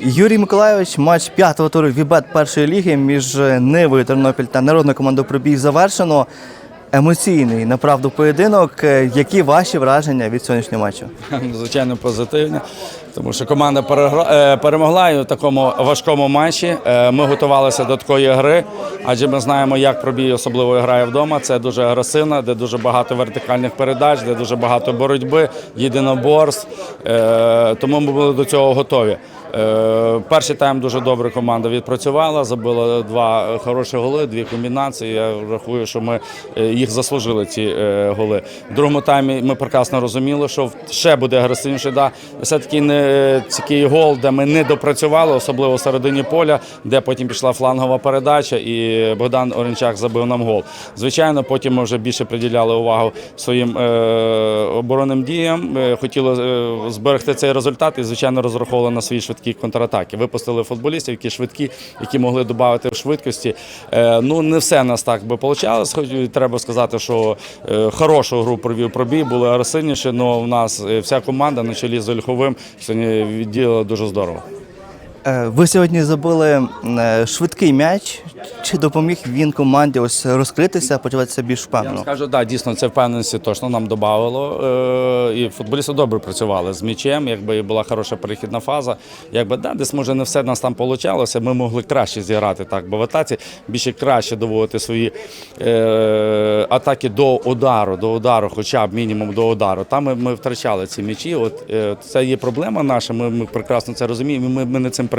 Юрій Миколайович, матч п'ятого туру Вібет першої ліги між Нивою Тернопіль та народною командою пробій завершено. Емоційний, направду, поєдинок. Е, Які ваші враження від сьогоднішнього матчу? Звичайно, позитивні, тому що команда е, перемогла і у такому важкому матчі. Е, Ми готувалися до такої гри, адже ми знаємо, як пробій особливо грає вдома. Це дуже агресивна, де дуже багато вертикальних передач, де дуже багато боротьби, єдиноборств. Е, Тому ми були до цього готові. Е, Перший тайм дуже добре команда відпрацювала, забила два хороші голи, дві комбінації. Я рахую, що ми е, їх заслужили ці е, голи. В другому таймі ми прекрасно розуміли, що ще буде агресивніше. Да. Все-таки не такий гол, де ми не допрацювали, особливо в середині поля, де потім пішла флангова передача, і Богдан Оренчак забив нам гол. Звичайно, потім ми вже більше приділяли увагу своїм оборонним діям. Хотіли зберегти цей результат і, звичайно, розраховували на свої швидкі контратаки. Випустили футболістів, які швидкі, які могли додати в швидкості. Е, ну, не все нас так би вийшло. Хоч треба сказати, що е, хорошу гру провів пробій, були агресивніші, але в нас е, вся команда на чолі з Ольховим сьогодні відділила дуже здорово. Е, Ви сьогодні забили е, швидкий м'яч. Чи допоміг він команді ось розкритися, почуватися більш Я впевнено? вам скажу, да, дійсно, це впевненості точно нам додавало. Е, і футболісти добре працювали з м'ячем, якби і була хороша перехідна фаза. Якби да, десь може не все нас там вийшло, ми могли краще зіграти так, бо в атаці більше краще доводити свої е, атаки до удару, до удару, хоча б мінімум до удару. Там ми, ми втрачали ці м'ячі. От е, це є проблема наша. Ми, ми прекрасно це розуміємо. Ми, ми над цим працюємо.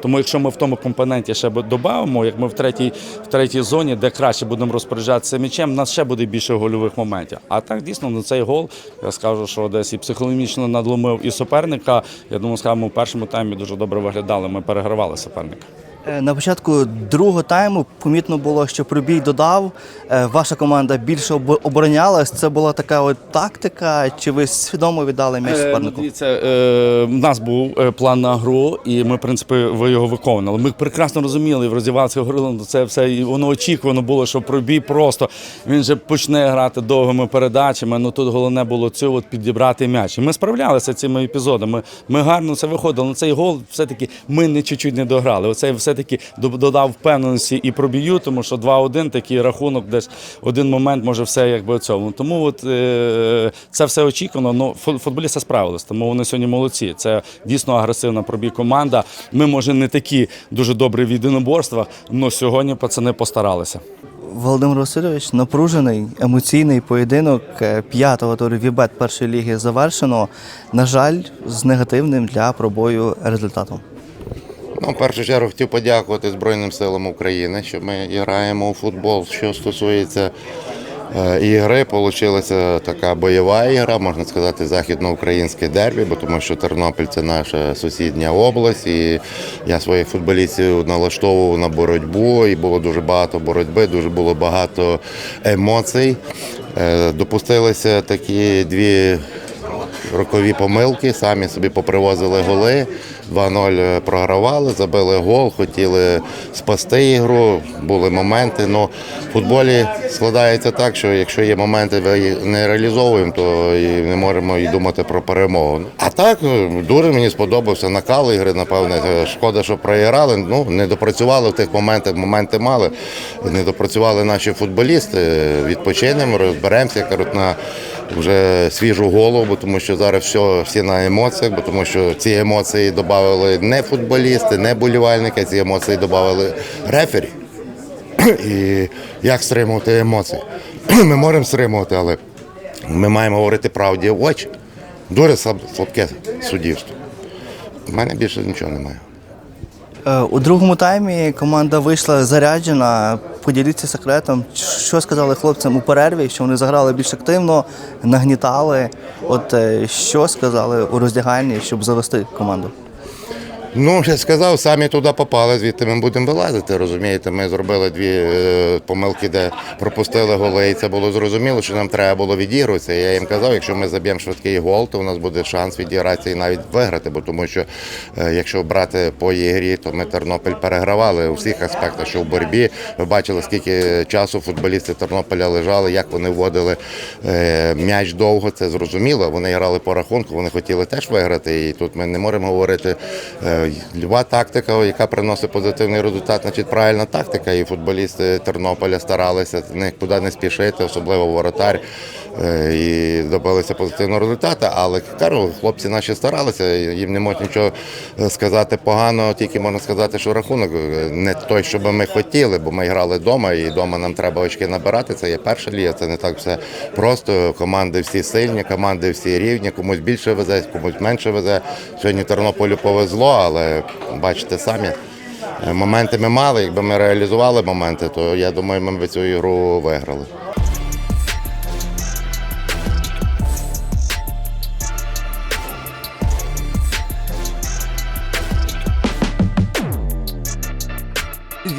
Тому, якщо ми в тому компоненті ще додамо, як ми в третій, в третій зоні, де краще будемо розпоряджатися м'ячем, у нас ще буде більше гольових моментів. А так дійсно на цей гол я скажу, що десь і психологічно надломив і суперника. Я думаю, скажімо, в першому таймі дуже добре виглядали. Ми перегравали суперника. Е, На початку другого тайму помітно було, що пробій додав. е, Ваша команда більше оборонялась. Це була така от тактика. Чи ви свідомо віддали м'яч Е, ну, супернику? Дивіться, е, в нас був план на гру, і ми, в принципі, ви його виконували. Ми прекрасно розуміли, в роздівалці говорили, ну, це все і воно очікувано було, що пробій просто він же почне грати довгими передачами. Ну тут головне було цю от підібрати м'яч. І ми справлялися цими епізодами. Ми гарно це виходили. На цей гол все-таки ми не чуть-чуть не дограли. Оцей все-таки додав впевненості і пробію, тому що 2-1 такий рахунок, десь один момент може все якби цьому. Тому от е, це все очікувано. Ну фу- футболісти справились, тому вони сьогодні молодці. Це дійсно агресивна пробій команда. Ми, може, не такі дуже добрі в єдиноборствах, але сьогодні пацани постаралися. Володимир Васильович, напружений емоційний поєдинок е, п'ятого туру Вібет першої ліги завершено. На жаль, з негативним для пробою результатом. Ну, в першу чергу хотів подякувати Збройним силам України, що ми граємо у футбол. Що стосується е, ігри, вийшла така бойова ігра, можна сказати, західноукраїнське дербі, бо тому що Тернопіль це наша сусідня область, і я своїх футболістів налаштовував на боротьбу, і було дуже багато боротьби, дуже було багато емоцій. Е, Допустилися такі дві рокові помилки, самі собі попривозили голи. 2-0 програвали, забили гол, хотіли спасти ігру, були моменти. Ну, в футболі складається так, що якщо є моменти, їх не реалізовуємо, то не можемо і думати про перемогу. А так дуже мені сподобався накал ігри. Напевне, шкода, що проіграли. Ну не допрацювали в тих моментах. Моменти мали. Не допрацювали наші футболісти. Відпочинемо, розберемося. На вже свіжу голову, тому що зараз все, всі на емоціях, бо тому що ці емоції додали не футболісти, не болівальники, ці емоції додали рефері. І як стримувати емоції? Ми можемо стримувати, але ми маємо говорити правді в очі. Дуже слаб- слабке суддівство. У мене більше нічого немає. Е, У другому таймі команда вийшла заряджена. Поділіться секретом. Що сказали хлопцям у перерві, що вони заграли більш активно, нагнітали. От е, що сказали у роздягальні, щоб завести команду? Ну, я сказав, самі туди попали, звідти ми будемо вилазити. Розумієте, ми зробили дві е, помилки, де пропустили голи, і це було зрозуміло, що нам треба було відігруватися. Я їм казав, якщо ми заб'ємо швидкий гол, то у нас буде шанс відігратися і навіть виграти. Бо тому що е, якщо брати по ігрі, то ми Тернопіль перегравали у всіх аспектах, що в боротьбі. Ви бачили, скільки часу футболісти Тернополя лежали, як вони вводили е, м'яч довго. Це зрозуміло. Вони грали по рахунку, вони хотіли теж виграти. І тут ми не можемо говорити. е, Люба тактика, яка приносить позитивний результат, значить правильна тактика. І футболісти Тернополя старалися нікуди не спішити, особливо воротар. Е, І добилися позитивного результату. Але кажу, хлопці наші старалися, їм не можна нічого е, сказати погано, тільки можна сказати, що рахунок е, не той, що би ми хотіли, бо ми грали вдома, і вдома нам треба очки набирати. Це є перша ліга, це не так все просто. Команди всі сильні, команди всі рівні, комусь більше везе, комусь менше везе. Сьогодні Тернополю повезло, але бачите самі. Моменти ми мали. Якби ми реалізували моменти, то я думаю, ми б цю ігру виграли.